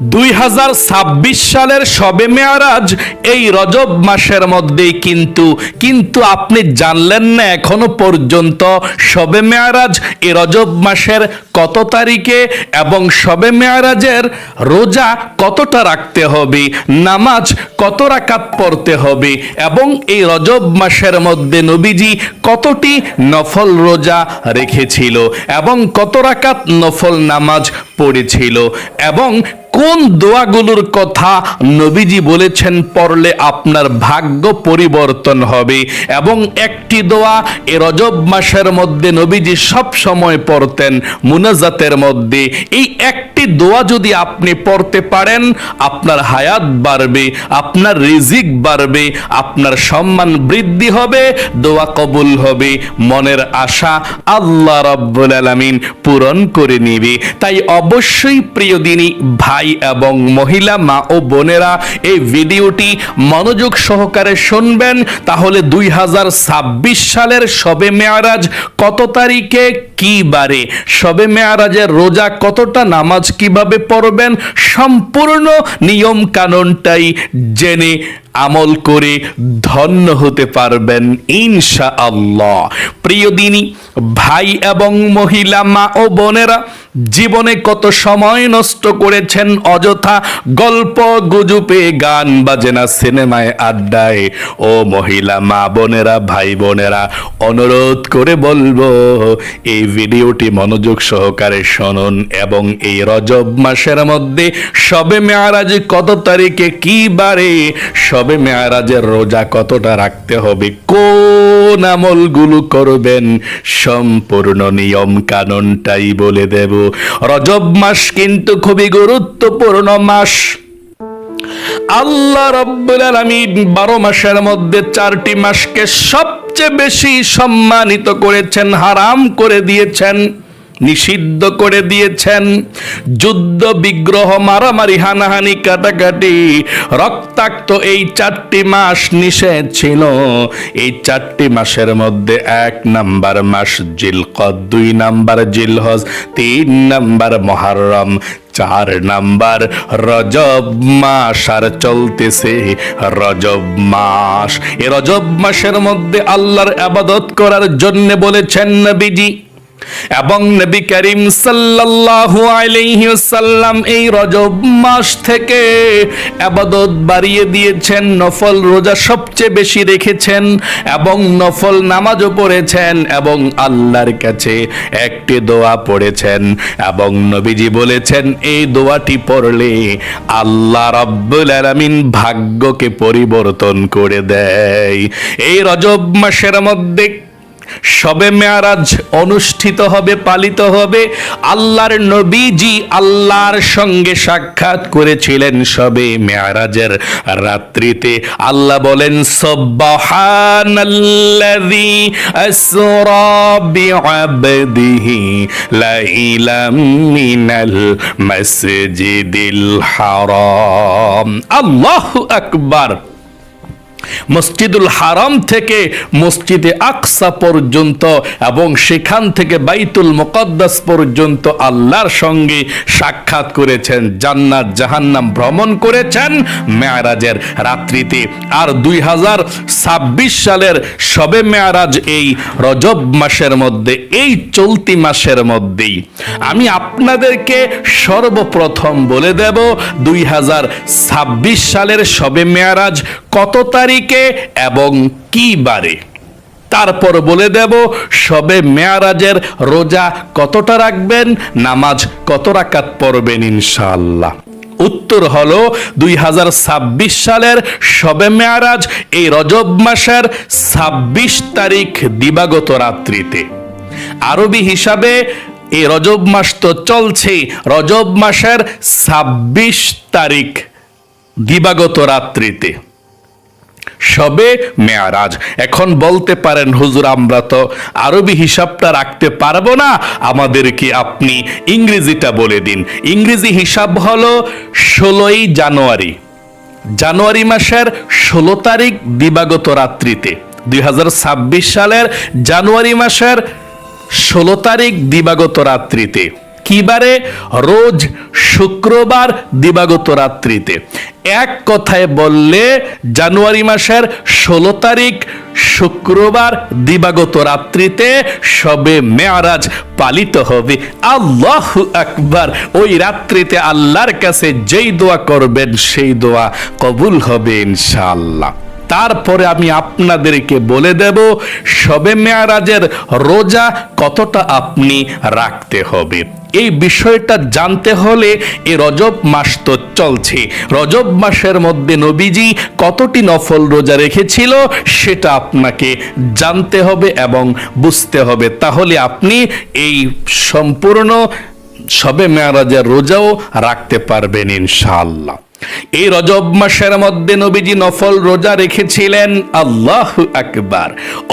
দুই হাজার ছাব্বিশ সালের সবে মেয়ারাজ, এই রজব মাসের মধ্যেই কিন্তু কিন্তু আপনি জানলেন না এখনও পর্যন্ত সবে মেয়ারাজ, এই রজব মাসের কত তারিখে এবং সবে মেয়ারাজের রোজা কতটা রাখতে হবে, নামাজ কত রাকাত পড়তে হবে এবং এই রজব মাসের মধ্যে নবীজি কতটি নফল রোজা রেখেছিল এবং কত রাকাত নফল নামাজ পড়েছিল এবং কোন দোয়াগুলোর কথা নবীজি বলেছেন পড়লে আপনার ভাগ্য পরিবর্তন হবে? এবং একটি দোয়া এ রজব মাসের মধ্যে নবীজি সব সময় পড়তেন, মুনাজাতের মধ্যে। এই একটি দোয়া যদি আপনি পড়তে পারেন, আপনার হায়াত বাড়বে, আপনার রিজিক বাড়বে, আপনার সম্মান বৃদ্ধি হবে, দোয়া কবুল হবে, মনের আশা আল্লাহ রব্বুল আলামিন পূরণ করে নিবে। তাই অবশ্যই প্রিয় দিনী ভাই এবং মহিলা, মা ও বোনেরা, এই ভিডিওটি মনোযোগ সহকারে শুনবেন। তাহলে দুই হাজার ছাব্বিশ সালের সবে মেয়ারাজ কত তারিখে, কি বারে? সবে মেয়ারাজের রোজা কতটা নামাজ কীভাবে পড়বেন? সম্পূর্ণ নিয়ম কানুনটাই জেনে আমল করে ধন্য হতে পারবেন ইনশা আল্লাহ প্রিয় দিনী, ভাই এবং মহিলা, মা ও বোনেরা, জীবনে কত সময় নষ্ট করেছেন অযথা গল্প গুজুপে গান বাজেনা, সিনেমায় আড্ডায়। ও মহিলা, মা বোনেরা, ভাই বোনেরা, অনুরোধ করে বলব, এই ভিডিওটি মনোযোগ সহকারে শুনুন এবং এই রজব মাসের মধ্যে সবে মেয়ারাজ কত তারিখে কি বারে সবে মেয়ারাজের রোজা কতটা রাখতে হবে? কোন আমলগুলো করবেন? সম্পূর্ণ নিয়ম কানুনটাই বলে দেব। রজব মাস কিন্তু খুবই গুরুত্বপূর্ণ মাস। আল্লাহ রব্বুল আলামিন বারো মাসের মধ্যে চারটি মাসকে সবচেয়ে বেশি সম্মানিত করেছেন, হারাম করে দিয়েছেন। নিষিদ্ধ করে দিয়েছেন। যুদ্ধ, বিগ্রহ, মারামারি, হানাহানি, কাটাকাটি, রক্তাক্ত এই চারটি মাস নিষেধ ছিল। এই চারটি মাসের মধ্যে এক নাম্বার মাস জিলকদ, দুই নাম্বার জিলহজ, তিন নাম্বার মহারম, চার নাম্বার রজব মাস আর চলতেছে রজব মাস। এ রজব মাসের মধ্যে আল্লাহর আবাদত করার জন্য বলেছেন নবীজি। এবং নবী করিম সাল্লাল্লাহু আলাইহি ওয়াসাল্লাম এই রজব মাস থেকে আবাদত বাড়িয়ে দিয়েছেন, নফল রোজা সবচেয়ে বেশি রেখেছেন এবং নফল নামাজও পড়েছেন এবং আল্লাহর কাছে একটি দোয়া পড়েছেন এবং নবীজি বলেছেন, এই দোয়াটি পড়লে আল্লাহ রাব্বুল আলামিন ভাগ্যকে পরিবর্তন করে দেয়। এই রজব মাসের মধ্যে সবে মেয়ারাজ অনুষ্ঠিত হবে, পালিত হবে। আল্লাহর নবীজি আল্লাহর সঙ্গে সাক্ষাৎ করেছিলেন সবে মেয়ারাজের রাত্রিতে। আল্লাহ বলেন আল্লাহু আকবার। মসজিদুল হারাম থেকে মসজিদে আকসা পর্যন্ত এবং সেখান থেকে বাইতুল মুকদ্দাস পর্যন্ত আল্লাহর সঙ্গে সাক্ষাৎ করেছেন, জান্নাত জাহান্নাম ভ্রমণ করেছেন মেয়ারাজের রাত্রিতে। আর দুই হাজার ছাব্বিশ সালের সবে মেয়ারাজ এই রজব মাসের মধ্যে, এই চলতি মাসের মধ্যেই। আমি আপনাদেরকে সর্বপ্রথম বলে দেব, দুই হাজার ছাব্বিশ সালের সবে মেয়ারাজ কত তারিখে এবং কি বারে? তারপর বলে দেব, সবে মেয়ারাজের রোজা কতটা রাখবেন, নামাজ কত রাকাত পড়বেন ইনশাআল্লাহ। উত্তর হলো, দুই সালের সবে মেয়ারাজ, এই রজব মাসের ছাব্বিশ তারিখ দিবাগত রাত্রিতে। আরবি হিসাবে, এই রজব মাস তো চলছে রজব মাসের ছাব্বিশ তারিখ দিবাগত রাত্রিতে। সবে মেয়ারাজ। এখন বলতে পারেন, হুজুর, আমরা তো আরবি হিসাবটা রাখতে পারব না। আমাদেরকে আপনি ইংরেজিটা বলে দিন? ইংরেজি হিসাব হলো ষোলোই জানুয়ারি। জানুয়ারি মাসের ষোলো তারিখ দিবাগত রাত্রিতে। দুই হাজার ছাব্বিশ সালের জানুয়ারি মাসের ষোলো তারিখ দিবাগত রাত্রিতে। কিবারে? রোজ শুক্রবার দিবাগত রাত্রিতে। এক কথায় বললে জানুয়ারি মাসের ষোলো তারিখ শুক্রবার দিবাগত রাত্রিতে সবে মেয়ারাজ পালিত হবে। আল্লাহ আকবার। ওই রাত্রিতে আল্লাহর কাছে যেই দোয়া করবেন, সেই দোয়া কবুল হবে ইনশাআল্লাহ। তারপরে আমি আপনাদেরকে বলে দেব সবে মেয়ারাজের রোজা কতটা আপনি রাখতে হবে। এই বিষয়টা জানতে হলে এ রজব মাস তো চলছে। রজব মাসের মধ্যে নবীজি কতটি নফল রোজা রেখেছিল সেটা আপনাকে জানতে হবে এবং বুঝতে হবে। তাহলে আপনি এই সম্পূর্ণ সবে মেয়ারাজের রোজাও রাখতে পারবেন ইনশাআল্লাহ। এই রজব মাসের মধ্যে নবীজি নফল রোজা রেখেছিলেন। আল্লাহ আকবার।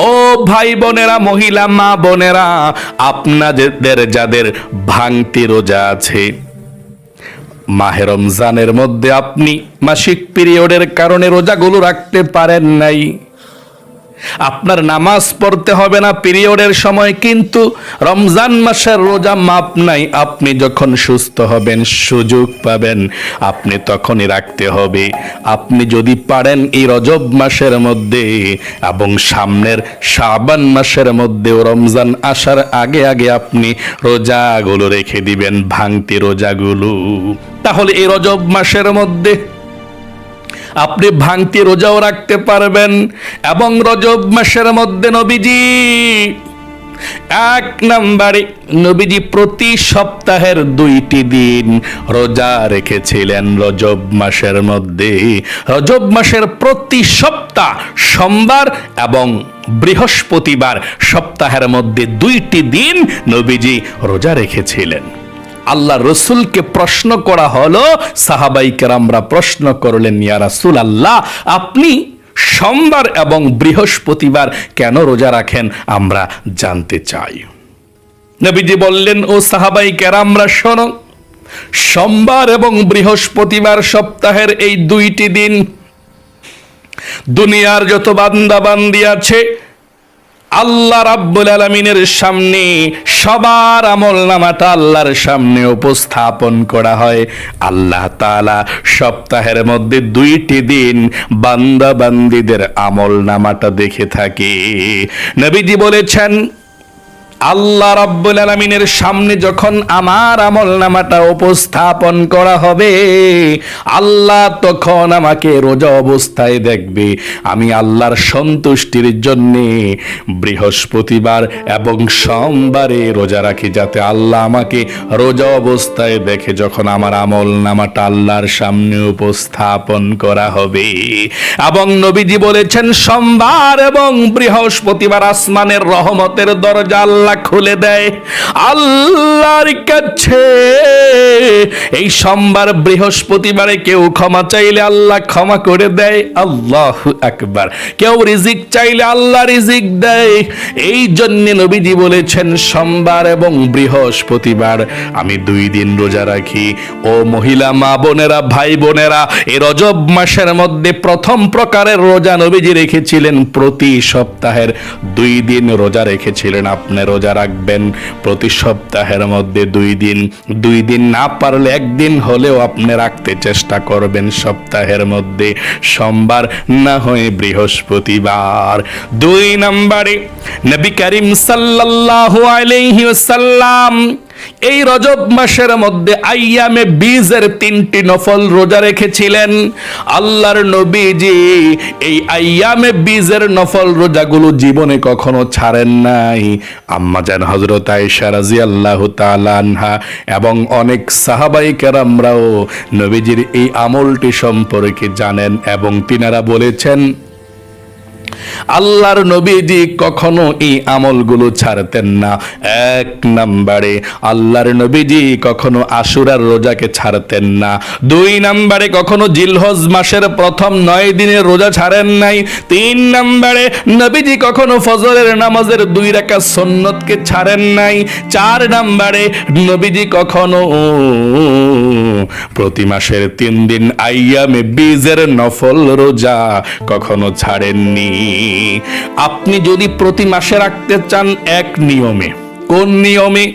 ও ভাই বোনেরা, মহিলা, মা বোনেরা, আপনাদের যাদের ভাঙতি রোজা আছে, মাহে রমজানের মধ্যে আপনি মাসিক পিরিয়ডের কারণে রোজাগুলো রাখতে পারেন নাই। আপনার নামাজ পড়তে হবে না পিরিয়ডের সময়, কিন্তু রমজান মাসের রোজা মাপ নাই। আপনি যখন সুস্থ হবেন, সুযোগ পাবেন। আপনি তখনই রাখতে হবে। আপনি যদি পারেন এই রজব মাসের মধ্যে এবং সামনের শাবান মাসের মধ্যেও রমজান আসার আগে আগে আপনি রোজাগুলো রেখে দিবেন, ভাঙতি রোজাগুলো। তাহলে এই রজব মাসের মধ্যে আপনি ভাঙতি রোজাও রাখতে পারবেন এবং রজব মাসের মধ্যে নবীজি এক নম্বরে নবীজি প্রতি সপ্তাহের দুইটি দিন রোজা রেখেছিলেন রজব মাসের মধ্যে। রজব মাসের প্রতি সপ্তাহ সোমবার এবং বৃহস্পতিবার সপ্তাহের মধ্যে দুইটি দিন নবীজি রোজা রেখেছিলেন। আল্লাহ রসুলকে প্রশ্ন করা হলো, সাহাবাই কেরামরা প্রশ্ন করলেন, ইয়া রাসুল আল্লাহ আপনি সোমবার এবং বৃহস্পতিবার কেন রোজা রাখেন? আমরা জানতে চাই। নবীজি বললেন, ও সাহাবাই কেরামরা, শোনো, সোমবার এবং বৃহস্পতিবার সপ্তাহের এই দুইটি দিন দুনিয়ার যত বান্দা বান্দি আছে আল্লাহ রাব্বুল আলমিনের সামনে সবার আমল নামাটা আল্লাহর সামনে উপস্থাপন করা হয়। আল্লাহ তালা সপ্তাহের মধ্যে দুইটি দিন বান্দা বান্দিদের আমল নামাটা দেখে থাকে। নবীজি বলেছেন আল্লাহ রাব্বুল আলামিনের সামনে যখন আমার আমল নামাটা উপস্থাপন করা হবে, আল্লাহ তখন আমাকে রোজা অবস্থায় দেখবে। আমি আল্লাহর সন্তুষ্টির জন্যে বৃহস্পতিবার এবং সোমবারে রোজা রাখি, যাতে আল্লাহ আমাকে রোজা অবস্থায় দেখে যখন আমার আমল নামাটা আল্লাহর সামনে উপস্থাপন করা হবে। এবং নবীজি বলেছেন, সোমবার এবং বৃহস্পতিবার আসমানের রহমতের দরজা আল্লাহ খুলে দেয়। আল্লাহর কাছে এই সোমবার বৃহস্পতিবারে কেউ ক্ষমা চাইলে আল্লাহ ক্ষমা করে দেয়। আল্লাহ আকবার। কেউ রিজিক চাইলে আল্লাহ রিজিক দেয়। এই জন্য নবীজি বলেছেন, সোমবার এবং বৃহস্পতিবার আমি দুই দিন রোজা রাখি। ও মহিলা, মা বোনেরা, ভাই বোনেরা এই রজব মাসের মধ্যে প্রথম প্রকারের রোজা নবীজি রেখেছিলেন প্রতি সপ্তাহের দুই দিন রোজা রেখেছিলেন। আপনি রোজা রাখবেন। প্রতি সপ্তাহের মধ্যে দুই দিন। দুই দিন না পারলে একদিন হলেও আপনি রাখতে চেষ্টা করবেন সপ্তাহের মধ্যে। সোমবার না হয়ে বৃহস্পতিবার। দুই নম্বরে নবী করিম সাল্লাল্লাহু আলাইহি ওয়াসাল্লাম এই রজব মাসের মধ্যে আইয়ামে বীজের তিনটি নফল রোজা রেখেছিলেন। আল্লাহর নবীজি এই আইয়ামে বীজের নফল রোজাগুলো জীবনে কখনো ছাড়েন নাই। আম্মা আম্মাজান হজরত আয়েশা রাদিয়াল্লাহু তাআলা এবং অনেক সাহাবাই কেরামরাও নবীজির এই আমলটি সম্পর্কে জানেন এবং তিনারা বলেছেন আল্লাহর নবীজি কখনো এই আমলগুলো ছাড়তেন না। এক নাম্বারে আল্লাহর নবীজি কখনো আশুরার রোজাকে ছাড়তেন না। দুই নাম্বারে কখনো জিলহজ মাসের প্রথম নয় দিনের রোজা ছাড়েন নাই। তিন নাম্বারে নবীজি কখনো ফজরের নামাজের দুই রাকাত সুন্নতকে ছাড়েন নাই। চার নাম্বারে নবীজি কখনো প্রতি মাসের তিন দিন আইয়ামে বীজের নফল রোজা কখনো ছাড়েননি। আপনি যদি প্রতি মাসে রাখতে চান এক নিয়মে। কোন নিয়মে?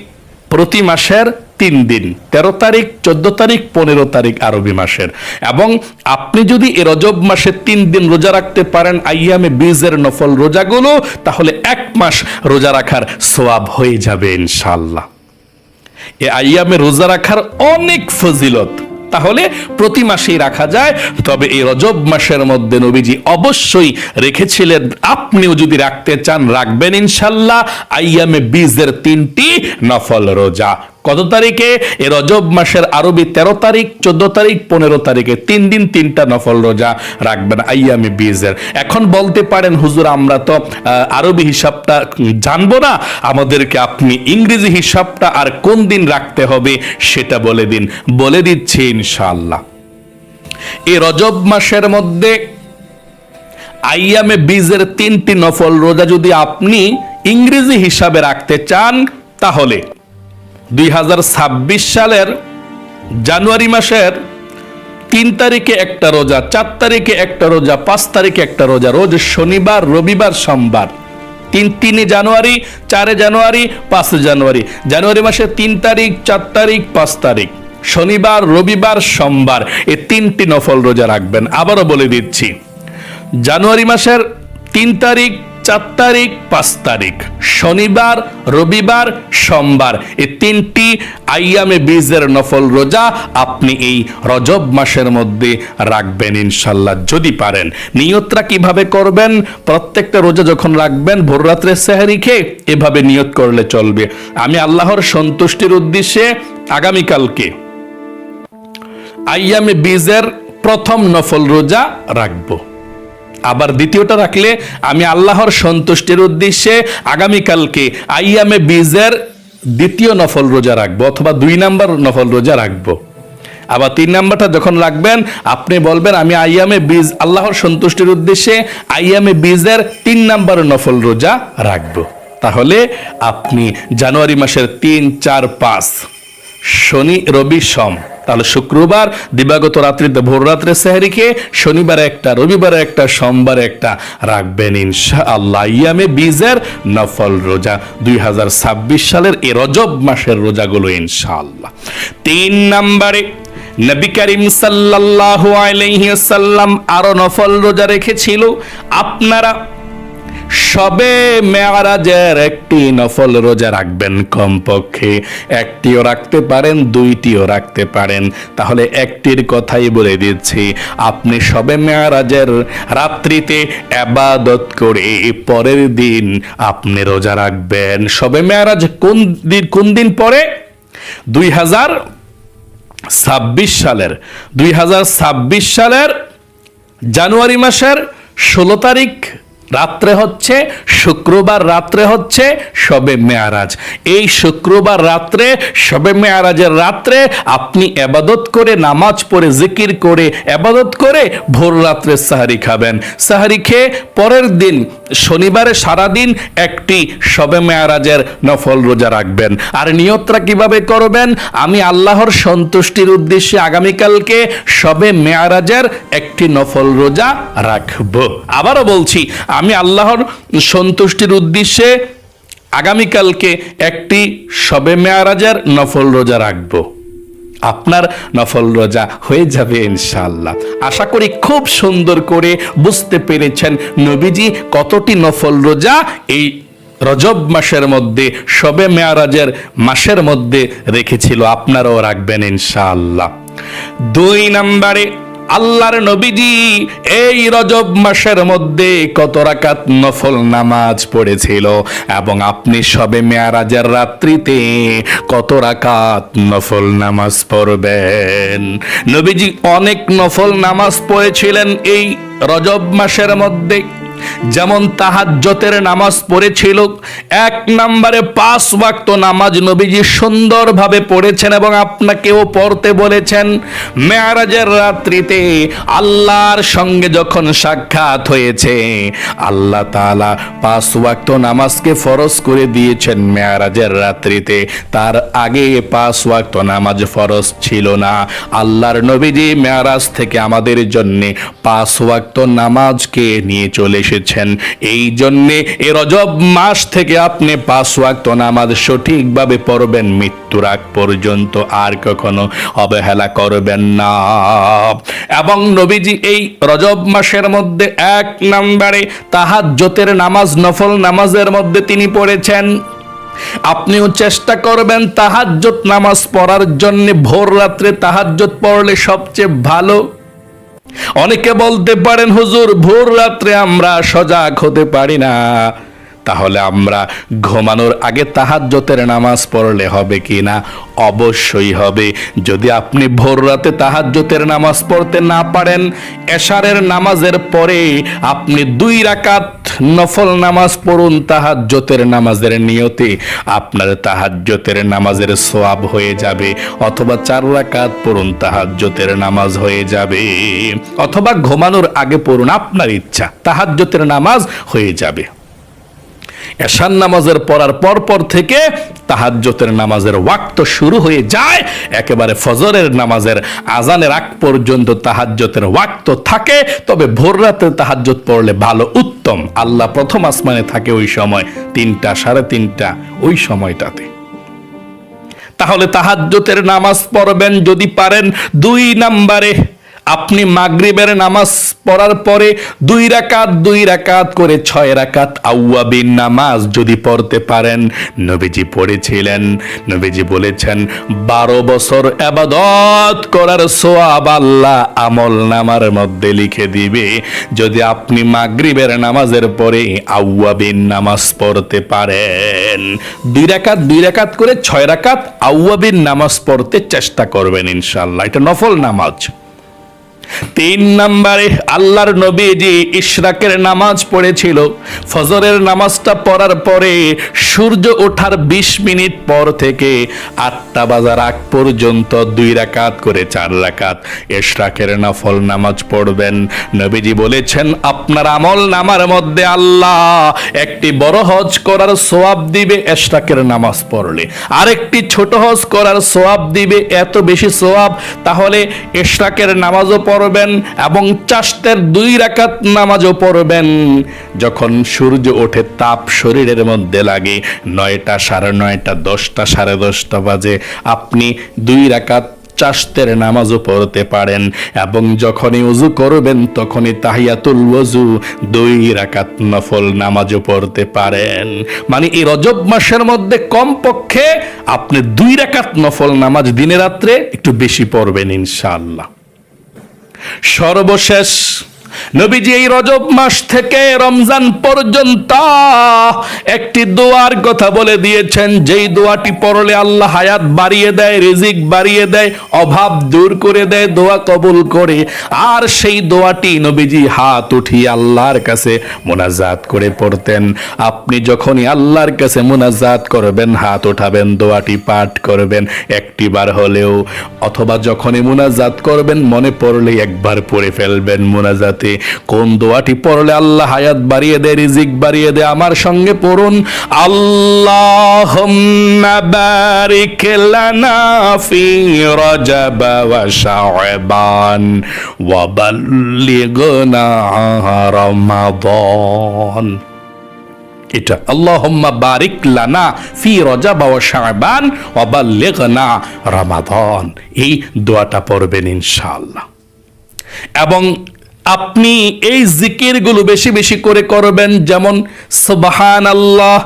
প্রতি মাসের তিন দিন। তেরো তারিখ, চোদ্দ তারিখ, পনেরো তারিখ আরবি মাসের। এবং আপনি যদি এ রজব মাসে তিন দিন রোজা রাখতে পারেন, আইয়ামে বীজের নফল রোজাগুলো, তাহলে এক মাস রোজা রাখার সোয়াব হয়ে যাবে ইনশাল্লাহ এ আইয়ামে রোজা রাখার অনেক ফজিলত। তাহলে প্রতি মাসেই রাখা যায়। তবে এই রজব মাসের মধ্যে নবীজি অবশ্যই রেখেছিলেন, আপনিও যদি রাখতে চান, রাখবেন ইনশাল্লাহ। আইয়ামে বীজের তিনটি নফল রোজা। কত তারিখে? এ রজব মাসের আরবি তেরো তারিখ, চোদ্দ তারিখ, পনেরো তারিখে। তিন দিন, তিনটা নফল রোজা রাখবেন আইয়ামে বিজের এখন বলতে পারেন, হুজুর, আমরা তো আরবি হিসাবটা জানব না। আমাদেরকে আপনি ইংরেজি হিসাবটা আর কোন দিন রাখতে হবে সেটা বলে দিন। বলে দিচ্ছি ইনশাল্লাহ এ রজব মাসের মধ্যে আইয়ামে বীজের তিনটি নফল রোজা যদি আপনি ইংরেজি হিসাবে রাখতে চান, তাহলে দুই হাজার ছাব্বিশ সালের জানুয়ারি মাসের তিন তারিখে একটা রোজা, চার তারিখে একটা রোজা, পাঁচ তারিখে একটা রোজা, রোজ শনিবার, রবিবার, সোমবার। তিন তিনে জানুয়ারি, চারে জানুয়ারি, পাঁচে জানুয়ারি। জানুয়ারি মাসের তিন তারিখ, চার তারিখ, পাঁচ তারিখ। শনিবার, রবিবার, সোমবার, এই তিনটি নফল রোজা রাখবেন। আবারও বলে দিচ্ছি, জানুয়ারি মাসের তিন তারিখ চার তারিখ, পাঁচ তারিখ। শনিবার, রবিবার, সোমবার। এই তিনটি আইয়ামে বীজের নফল রোজা আপনি এই রজব মাসের মধ্যে রাখবেন ইনশাল্লাহ, যদি পারেন। নিয়তরা কীভাবে করবেন? প্রত্যেকটা রোজা যখন রাখবেন, ভোর রাত্রে সেহারি খেয়ে এভাবে নিয়ত করলে চলবে। আমি আল্লাহর সন্তুষ্টির উদ্দেশ্যে আগামীকালকে আইয়ামে বীজের প্রথম নফল রোজা রাখব। আবার দ্বিতীয়টা রাখলে, আমি আল্লাহর সন্তুষ্টির উদ্দেশ্যে আগামীকালকে আইয়ামে বীজের দ্বিতীয় নফল রোজা রাখব, অথবা দুই নাম্বার নফল রোজা রাখব। আবার তিন নাম্বারটা যখন রাখবেন, আপনি বলবেন, আমি আইয়ামে বীজ, আল্লাহর সন্তুষ্টির উদ্দেশ্যে আইয়ামে বীজের তিন নাম্বার নফল রোজা রাখব। তাহলে আপনি জানুয়ারি মাসের তিন, চার, পাঁচ, শনি, রবি, সম তাহলে শুক্রবার, দিবাগত রাত্রিতে ভোর রাত্রে সেহারি খেয়ে শনিবারে একটা, রবিবারে একটা, সোমবারে একটা রাখবেন ইনশা আল্লাহ ইয়ামে বীজের নফল রোজা, দুই হাজার ছাব্বিশ সালের এ রজব মাসের রোজাগুলো ইনশাআল্লাহ। তিন নম্বরে, নবী করিম সাল্লাল্লাহু আলাইহি সাল্লাম আরও নফল রোজা রেখেছিল। আপনারা সবে মেয়ারাজের একটি নফল রোজা রাখবেন কমপক্ষে। একটিও রাখতে পারেন, দুইটিও রাখতে পারেন। তাহলে একটির কথাই বলে দিচ্ছি, আপনি সবে মেয়ারাজের রাত্রিতে আবাদত করে পরের দিন আপনি রোজা রাখবেন। সবে মেয়ারাজ কোন দিন কোন দিন পরে দুই হাজার ছাব্বিশ সালের, দুই হাজার ছাব্বিশ সালের জানুয়ারি মাসের ষোলো তারিখ রাত্রে হচ্ছে, শুক্রবার রাত্রে হচ্ছে শবে মেয়ারাজ। এই শুক্রবার রাত্রে শবে মেয়ারাজের রাত্রে আপনি এবাদত করে নামাজ পড়ে জিকির করে এবাদত করে ভোর রাত্রে সাহারি খাবেন। সাহারি খেয়ে পরের দিন শনিবারে সারাদিন একটি সবে মেয়ারাজের নফল রোজা রাখবেন। আর নিয়তরা কীভাবে করবেন? আমি আল্লাহর সন্তুষ্টির উদ্দেশ্যে আগামীকালকে সবে মেয়ারাজের একটি নফল রোজা রাখব। আবারও বলছি, আমি আল্লাহর সন্তুষ্টির উদ্দেশ্যে আগামীকালকে একটি সবে মেয়ারাজের নফল রোজা রাখব। আপনার নফল রোজা হয়ে যাবে ইনশাল্লাহ আশা করি খুব সুন্দর করে বুঝতে পেরেছেন নবীজি কতটি নফল রোজা এই রজব মাসের মধ্যে সবে মেয়ারাজের মাসের মধ্যে রেখেছিল। আপনারাও রাখবেন ইনশাআল্লাহ। দুই নম্বরে আল্লাহর নবীজি এই রজব মাসের মধ্যে কত রাকাত নফল নামাজ পড়েছিল এবং আপনি সবে মেয়ারাজের রাত্রিতে কত রাকাত নফল নামাজ পড়বেন। নবীজি অনেক নফল নামাজ পড়েছিলেন এই রজব মাসের মধ্যে। যেমন তাহাজ্জতের নামাজ পড়েছিল, এক নম্বরে পাঁচ ওয়াক্ত নামাজ নবীজি সুন্দরভাবে পড়েছেন এবং আপনাকেও পড়তে বলেছেন। মেয়ারাজের রাত্রিতে আল্লাহর সঙ্গে যখন সাক্ষাৎ হয়েছে, আল্লাহ তাআলা পাঁচ ওয়াক্ত নামাজকে ফরজ করে দিয়েছেন মেয়ারাজের রাত্রিতে। তার আগে পাঁচ ওয়াক্ত নামাজ ফরজ ছিল না। আল্লাহর নবীজি মেয়ারাজ থেকে আমাদের জন্যে পাঁচ ওয়াক্ত নামাজকে নিয়ে চলে এসেছেন। এই জন্যে এ রজব মাস থেকে আপনি পাঁচ ওয়াক্ত নামাজ সঠিকভাবে পড়বেন, মৃত্যুর আগ পর্যন্ত আর কখনো অবহেলা করবেন না। এবং নবীজি এই রজব মাসের মধ্যে এক নম্বরে তাহাজ্জতের নামাজ, নফল নামাজের মধ্যে তিনি পড়েছেন। আপনিও চেষ্টা করবেন তাহাজ্জত নামাজ পড়ার জন্য, ভোর রাত্রে তাহাজ্জত পড়লে সবচেয়ে ভালো অনেকে বলতে পারেন, হুজুর, ভোর রাত্রে আমরা সজাগ হতে পারি না। তাহলে আমরা ঘুমানোর আগে তাহাজ্জতের নামাজ পড়লে হবে কি না? অবশ্যই হবে। যদি আপনি ভোর রাতে তাহাজ্জতের নামাজ পড়তে না পারেন, এশারের নামাজের পরে আপনি দুই রাকাত নফল নামাজ পড়ুন তাহাজ্যতের নামাজের নিয়তে। আপনার তাহাজ্যতের নামাজের সোয়াব হয়ে যাবে। অথবা চার রাকাত পড়ুন তাহাজ্যতের নামাজ হয়ে যাবে। অথবা ঘুমানোর আগে পড়ুন, আপনার ইচ্ছা তাহাজ্যতের নামাজ হয়ে যাবে। এশান নামাজের পড়ার পর পর থেকে তাহাজ্জতের নামাজের ওয়াক্ত শুরু হয়ে যায়। একেবারে ফজরের নামাজের আজানের আগ পর্যন্ত তাহাজ্জতের ওয়াক্ত থাকে। তবে ভোর রাতে তাহাজ্জত পড়লে ভালো, উত্তম। আল্লাহ প্রথম আসমানে থাকে ওই সময় তিনটা, সাড়ে তিনটা, ওই সময়টাতে। তাহলে তাহাজ্জতের নামাজ পড়বেন যদি পারেন দুই নাম্বারে। আপনি মাগরিবের নামাজ পড়ার পরে দুই রাকাত দুই রাকাত করে ছয় রাকাত আউয়াবিন নামাজ যদি পড়তে পারেন। নবীজি পড়েছিলেন। নবীজি বলেছেন, বারো বছর আবাদত করার সোয়াব আল্লাহ আমল নামার মধ্যে লিখে দিবে। যদি আপনি মাগরিবের নামাজের পরে আউয়াবিন নামাজ পড়তে পারেন। দুই রাকাত দুই রাকাত করে ছয় রাকাত আউয়াবিন নামাজ পড়তে চেষ্টা করবেন ইনশাল্লাহ এটা নফল নামাজ। তিন নম্বরে আল্লাহর নবীজি ইশরাকের নামাজ পড়েছিল। ফজরের নামাজটা পড়ার পরে সূর্য ওঠার বিশ মিনিট পর থেকে আটটা বাজার আগ পর্যন্ত দুই রাকাত করে চার রাকাত ইশরাকের নফল নামাজ পড়বেন। নবীজি বলেছেন, আপনার আমল নামার মধ্যে আল্লাহ একটি বড় হজ করার সোয়াব দিবে ইশরাকের নামাজ পড়লে। আরেকটি ছোট হজ করার সোয়াব দিবে এত বেশি সোয়াব, তাহলে ইশরাকের নামাজও পড়বেন এবং চাষতের দুই রাকাত নামাজও পড়বেন। যখন সূর্য ওঠে তাপ শরীরের মধ্যে লাগে, নয়টা সাড়ে নয়টা, দশটা সাড়ে দশটা বাজে। আপনি দুই রাকাত চাষতের নামাজও পড়তে পারেন এবং যখনই উজু করবেন তখনই তাহিয়াতুল ওযু, দুই রাকাত নফল নামাজও পড়তে পারেন। মানে এই রজব মাসের মধ্যে কমপক্ষে আপনি দুই রাকাত নফল নামাজ দিনে রাত্রে একটু বেশি পড়বেন ইনশাআল্লাহ। সর্বশেষ নবীজি এই রজব মাস থেকে রমজান পর্যন্ত একটি দোয়ার কথা বলে দিয়েছেন, যেই দোয়াটি পড়লে আল্লাহ হায়াত বাড়িয়ে দেয়, রিজিক বাড়িয়ে দেয়, অভাব দূর করে দেয়, দোয়া কবুল করে। আর সেই দোয়াটি নবীজি হাত উঠিয়ে আল্লাহর কাছে মোনাজাত করে পড়তেন। আপনি যখনই আল্লাহর কাছে মোনাজাত করবেন, হাত উঠাবেন, দোয়াটি পাঠ করবেন একটি বার হলেও, অথবা যখনই মোনাজাত করবেন, মনে পড়লে একবার পড়ে ফেলবেন মোনাজাতে কোন দোয়াটি পড়লে আল্লাহ হায়াত বাড়িয়ে দেয়, রিজিক বাড়িয়ে দেয়, আমার সঙ্গে পড়ুন। আল্লাহ বারিক লানা ফি এটা, আল্লাহুম্মা বারিক লানা ফি রজাব ওয়া শাবান ওয়া বাল্লিগনা রমাদান। এই দোয়াটা পড়বেন ইনশাআল্লাহ। এবং আপনি এই জিকিরগুলো বেশি বেশি করে করবেন যেমন সুবাহান আল্লাহ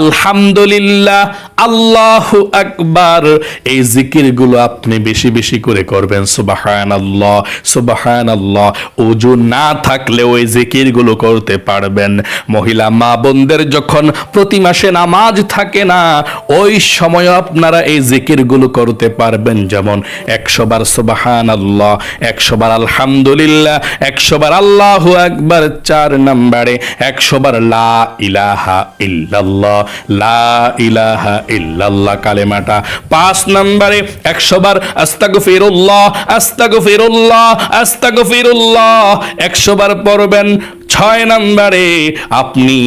আলহামদুলিল্লাহ, আল্লাহ আকবার। এই জিকিরগুলো আপনি বেশি বেশি করে করবেন সুবাহান আল্লাহ সুবাহান আল্লাহ ওজু না থাকলে ওই জিকিরগুলো করতে পারবেন। মহিলা, মা বোনদের যখন প্রতি মাসে নামাজ থাকে না, ওই সময় আপনারা এই জিকিরগুলো করতে পারবেন। যেমন একশো বার সুবাহান আল্লাহ একশো বার আলহামদুলিল্লাহ, একশো বার আল্লাহু আকবার চার নম্বরে, একশো বার লা ইলাহা ইল্লাল্লাহ। লা ইলাহা ইল্লাল্লাহ কালেমাটা পাঁচ নম্বরে একশো বার আস্তাগফিরুল্লাহ আস্তাগফিরুল্লাহ আস্তাগফিরুল্লাহ। একশো একশোবার পড়বেন ছয় নম্বরে আপনি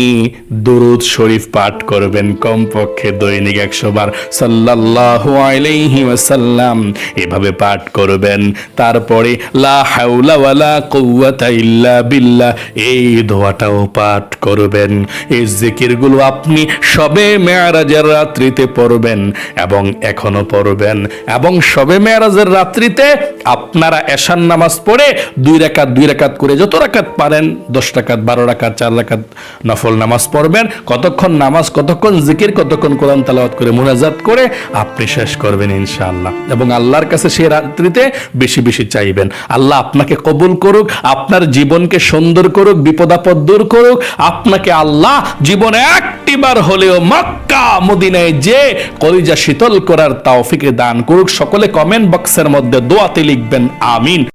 দুরুদ শরীফ পাঠ করবেন কমপক্ষে দৈনিক একশো বার। সাল্লাল্লাহু আলাইহি ওয়াসাল্লাম এভাবে পাঠ করবেন। তারপরে লা হাওলা ওয়ালা কুওয়াতা ইল্লা বিল্লাহ এই দোয়াটাও পাঠ করবেন। এই জিকিরগুলো আপনি সবে মেয়ারাজের রাত্রিতে পড়বেন এবং এখনও পড়বেন। এবং সবে মেয়ারাজের রাত্রিতে আপনারা এশান নামাজ পড়ে দুই রাকাত দুই রাকাত করে যত রাকাত পারেন, দশ রাকাত, বারো রাকাত, চার রাকাত নফল নামাজ পড়বেন। কতক্ষণ নামাজ, কতক্ষণ জিকির, কতক্ষণ কোরআন তালাওয়াত করে মুনাজাত করে আপনি শেষ করবেন ইনশাআল্লাহ। এবং আল্লাহর কাছে সেই রাত্রিতে বেশি বেশি চাইবেন। আল্লাহ আপনাকে কবুল করুক, আপনার জীবনকে সুন্দর করুক, বিপদাপদ দূর করুক। আপনাকে আল্লাহ জীবনে একটিবার হলেও মক্কা, মদিনায় যে কলিজা শীতল করার তাওফিকে দান করুক। সকলে কমেন্ট বক্সের মধ্যে দোয়াতে লিখবেন, আমিন।